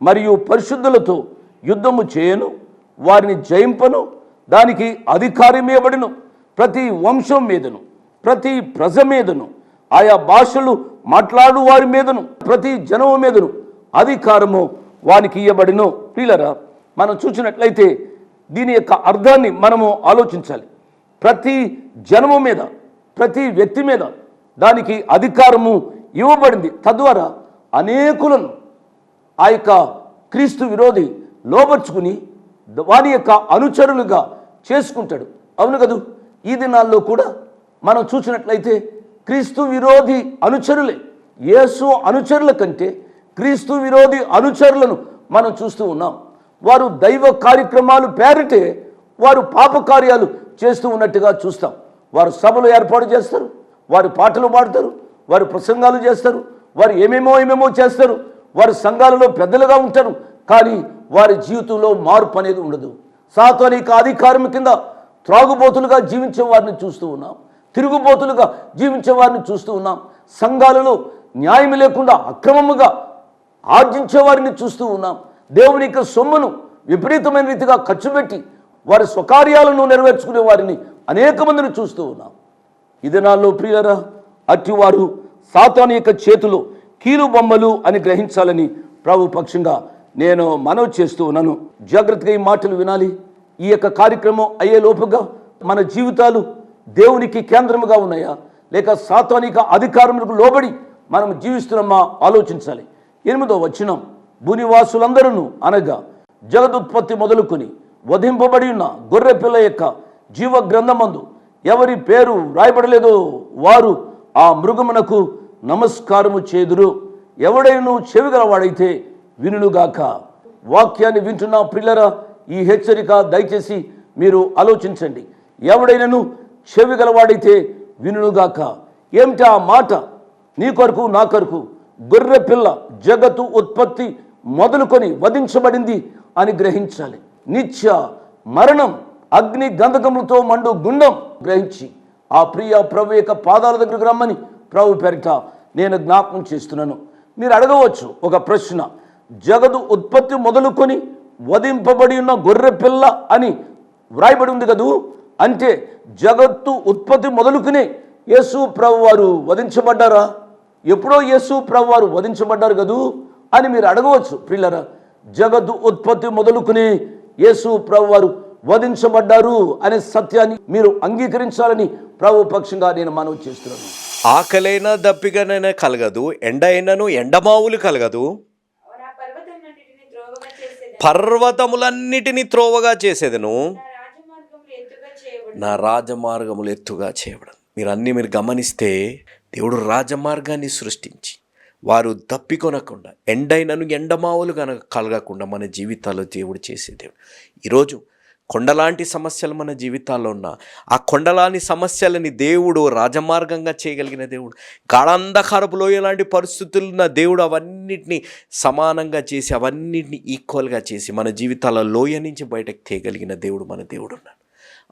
మరియు పరిశుద్ధులతో యుద్ధము చేయను వారిని జయింపను దానికి అధికారం ఇవ్వబడును ప్రతి వంశం మీదను ప్రతి ప్రజ మీదను ఆయా భాషలు మాట్లాడు వారి మీదను ప్రతి జనము మీదను అధికారము వానికి ఇవ్వబడిను. ప్రియులరా మనం చూసినట్లయితే దీని యొక్క అర్థాన్ని మనము ఆలోచించాలి. ప్రతి జనము మీద ప్రతి వ్యక్తి మీద దానికి అధికారము ఇవ్వబడింది. తద్వారా అనేకులను ఆ యొక్క క్రీస్తు విరోధి లోపరుచుకుని వారి యొక్క అనుచరులుగా చేసుకుంటాడు. అవును కదూ? ఈ దినాల్లో కూడా మనం చూసినట్లయితే క్రీస్తు విరోధి అనుచరులే. యేసు అనుచరుల కంటే క్రీస్తు విరోధి అనుచరులను మనం చూస్తూ ఉన్నాం. వారు దైవ కార్యక్రమాలు పేరిటే వారు పాప కార్యాలు చేస్తూ ఉన్నట్టుగా చూస్తాం. వారు సభలు ఏర్పాటు చేస్తారు వారు పాటలు పాడతారు వారు ప్రసంగాలు చేస్తారు వారు ఏమేమో ఏమేమో చేస్తారు వారు సంఘాలలో పెద్దలుగా ఉంటారు. కానీ వారి జీవితంలో మార్పు అనేది ఉండదు. సాత్వనిక అధికారం కింద త్రాగుబోతులుగా జీవించే వారిని చూస్తూ ఉన్నాం. తిరుగుబోతులుగా జీవించే వారిని చూస్తూ ఉన్నాం. సంఘాలలో న్యాయం లేకుండా అక్రమముగా ఆర్జించే వారిని చూస్తూ ఉన్నాం. దేవుని యొక్క సొమ్మును విపరీతమైన రీతిగా ఖర్చు పెట్టి వారి స్వకార్యాలను నెరవేర్చుకునే వారిని అనేక మందిని చూస్తూ ఉన్నాం. ఇది నాలో ప్రియరా అట్టి వారు సాతాను యొక్క చేతిలో కీలు బొమ్మలు అని గ్రహించాలని ప్రభు పక్షంగా నేను మనవి చేస్తూ ఉన్నాను. జాగ్రత్తగా ఈ మాటలు వినాలి. ఈ యొక్క కార్యక్రమం అయ్యే లోపుగా మన జీవితాలు దేవునికి కేంద్రముగా ఉన్నాయా? లేక సాత్వానిక అధికారములకు లోబడి మనం జీవిస్తున్నామా? ఆలోచించాలి. ఎనిమిదో వచనం. భూనివాసులందరూ అనగా జగదుత్పత్తి మొదలుకొని వధింపబడి ఉన్న గొర్రె పిల్ల యొక్క జీవ గ్రంథమందు ఎవరి పేరు రాయబడలేదో వారు ఆ మృగమునకు నమస్కారము చేదురు. ఎవడైనా చెవిగలవాడైతే వినుగాక వాక్యాన్ని వింటున్న ప్రిల్లరా ఈ హెచ్చరిక దయచేసి మీరు ఆలోచించండి. ఎవడైనను చెవి గలవాడైతే వినుగాక ఏమిటి ఆ మాట? నీ కొరకు నా కొరకు గొర్రె పిల్ల జగత్తు ఉత్పత్తి మొదలుకొని వధించబడింది అని గ్రహించాలి. నిత్య మరణం అగ్ని గంధకములతో మండు గుండం గ్రహించి. ఆ ప్రియ ప్రభు యొక్క పాదాల దగ్గరకు రమ్మని ప్రభు పెరిట నేను జ్ఞాపకం చేస్తున్నాను. మీరు అడగవచ్చు ఒక ప్రశ్న. జగదు ఉత్పత్తి మొదలుకొని వధింపబడి ఉన్న గొర్రె పిల్ల అని వ్రాయబడి ఉంది కదూ? అంటే జగత్తు ఉత్పత్తి మొదలుకునే యేసు ప్రభు వారు వధించబడ్డారా? ఎప్పుడో యేసు ప్రభు వారు వధించబడ్డారు కదూ? అని మీరు అడగవచ్చు పిల్లరా జగత్తు ఉత్పత్తి మొదలుకుని యేసు ప్రభు వారు వధించబడ్డారు అనే సత్యాన్ని మీరు అంగీకరించాలని ప్రభు పక్షంగా నేను మనవి చేస్తున్నాను. ఆకలైనా దప్పికనైనా కలగదు ఎండ అయినను ఎండమావులు కలగదు. పర్వతములన్నిటిని త్రోవగా చేసేదను. నా రాజమార్గములు ఎత్తుగా చేయబడను. మీరు అన్నీ మీరు గమనిస్తే దేవుడు రాజమార్గాన్ని సృష్టించి వారు దప్పికొనకుండా ఎండైనను ఎండమావులు కనుక కలగకుండా మన జీవితాల్లో దేవుడు చేసే దేవుడు ఈరోజు కొండలాంటి సమస్యలు మన జీవితాల్లో ఉన్న ఆ కొండలాని సమస్యలని దేవుడు రాజమార్గంగా చేయగలిగిన దేవుడు గాఢంధకారపు లోయలాంటి పరిస్థితులు ఉన్న దేవుడు అవన్నిటిని సమానంగా చేసి అవన్నిటిని ఈక్వల్గా చేసి మన జీవితాల లోయ నుంచి బయటకు తీయగలిగిన దేవుడు మన దేవుడు ఉన్నాడు.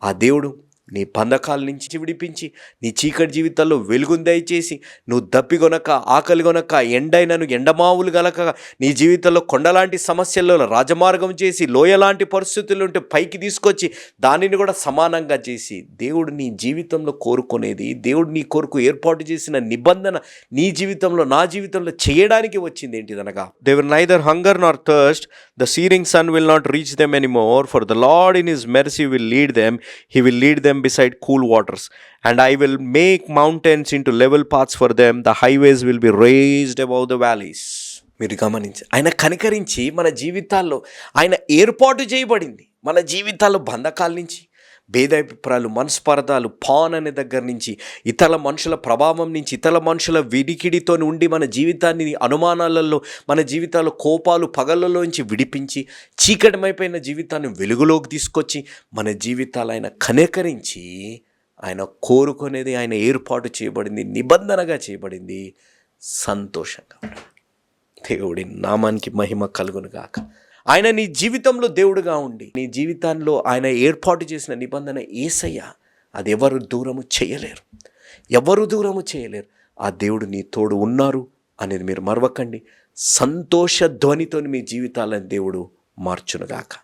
ఆ దేవుడు నీ బంధకాల నుంచి విడిపించి నీ చీకటి జీవితాల్లో వెలుగుని దయచేసి నువ్వు దప్పిగొనక ఆకలి కొనక ఎండైనను ఎండమావులు గలక నీ జీవితంలో కొండలాంటి సమస్యల్లో రాజమార్గం చేసి లోయలాంటి పరిస్థితులు ఉంటే పైకి తీసుకొచ్చి దానిని కూడా సమానంగా చేసి దేవుడు నీ జీవితంలో కోరుకునేది దేవుడు నీ కొరకు ఏర్పాటు చేసిన నిబంధన నీ జీవితంలో నా జీవితంలో చేయడానికి వచ్చింది ఏంటిదనగా they were neither hunger nor thirst the searing sun will not reach them any more for the lord in his mercy will lead them he will lead them them beside cool waters and i will make mountains into level paths for them the highways will be raised above the valleys మీరు గమనించి ఆయన కనికరించి మన జీవితాల్లో ఆయన ఏర్పాటు చేయబడింది మన జీవితాల్లో బంధకాల నుంచి భేదాభిప్రాయాలు మనస్పర్ధాలు పాన్ అనే దగ్గర నుంచి ఇతర మనుషుల ప్రభావం నుంచి ఇతర మనుషుల విడికిడితో ఉండి మన జీవితాన్ని అనుమానాలలో మన జీవితాల్లో కోపాలు పగలలోంచి విడిపించి చీకటమైపోయిన జీవితాన్ని వెలుగులోకి తీసుకొచ్చి మన జీవితాలు ఆయన కనికరించి ఆయన కోరుకునేది ఆయన ఏర్పాటు చేయబడింది నిబంధనగా చేయబడింది సంతోషంగా. దేవుడి నామానికి మహిమ కలుగును గాక ఆయన నీ జీవితంలో దేవుడుగా ఉండి నీ జీవితాల్లో ఆయన ఏర్పాటు చేసిన నిబంధన ఏసయ్య అది ఎవరు దూరము చేయలేరు. ఎవరు దూరము చేయలేరు. ఆ దేవుడు నీ తోడు ఉన్నారు అనేది మీరు మరవకండి. సంతోష ధ్వనితో మీ జీవితాలను దేవుడు మార్చునుగాక.